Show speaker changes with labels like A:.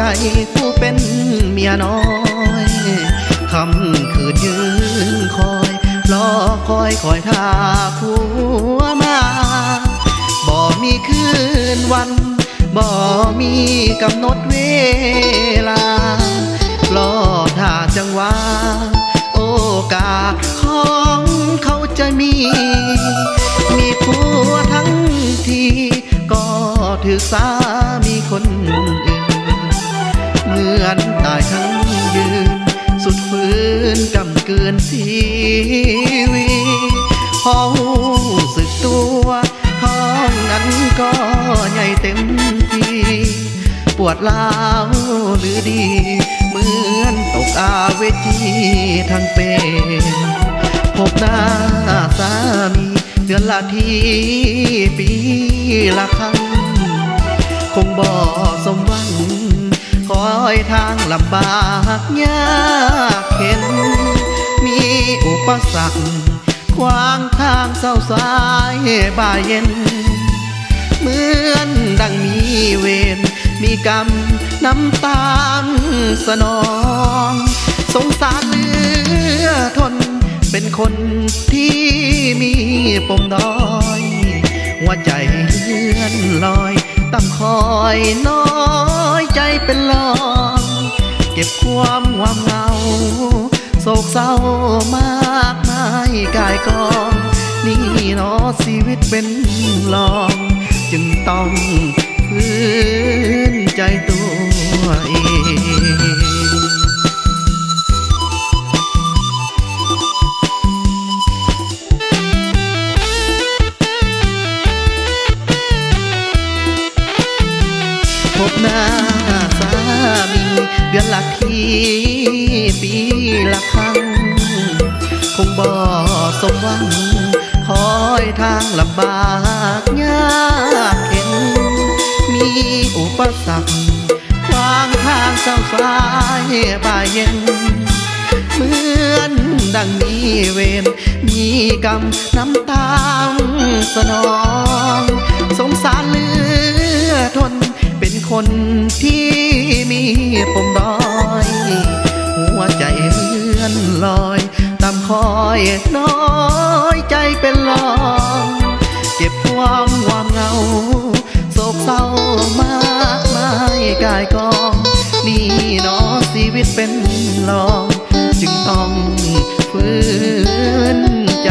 A: ใจผู้เป็นเมียน้อยคำคืนยืนคอยรอคอยคอยท่าผัวมาบ่มีคืนวันบ่มีกำหนดเวลารอถ้าจังหวะโอกาสของเขาจะมี มีผัวทั้งทีก็ถือสามีคนอื่น เหมือนตายทั้งยืน สุดฝืนกำเกินชีวิตพอหูสึกตัวท้องนั้นก็ใหญ่เต็มทีปวดล้าวหรือดี เหมือนตกอาเวจีทั้งเป็นพบหน้าสามีเดือนละทีปีละครั้งคงบ่สมหวัง คอยทางลำบากยากเข็น มีอุปสรรคขวางทางเศร้าสายบ่ายเย็น เหมือนดังมีเวรมีกรรมน้ำตามสนอง สงสารเหลือทน เป็นคนที่มีปมด้อยหัวใจเลื่อนลอยต่ำคอยน้อย ใจเป็นลองเก็บความความเหงา โศกเศร้ามากมายกายกอง นี่เนอชีวิตเป็นลอง จึงต้องฝืนใจตัวเองพบหน้า สามีเดือนละทีปีละครั้ง คงบ่สมหวังคอยทางลำบากยากเข็น มีอุปสรรคขวางทางเศร้าสายบ่ายเย็น เหมือนดังมีเวรมีกรรมน้ำตาสนอง สงสารเหลือทนเป็นคนที่ ปมรอยหัวใจเลื่อนลอยตามคอยน้อยใจเป็นลองเก็บความความเงาโศกเศร้ามากมายกายกองนี่นอชีวิตเป็นลอง จึงต้องฝืนใจ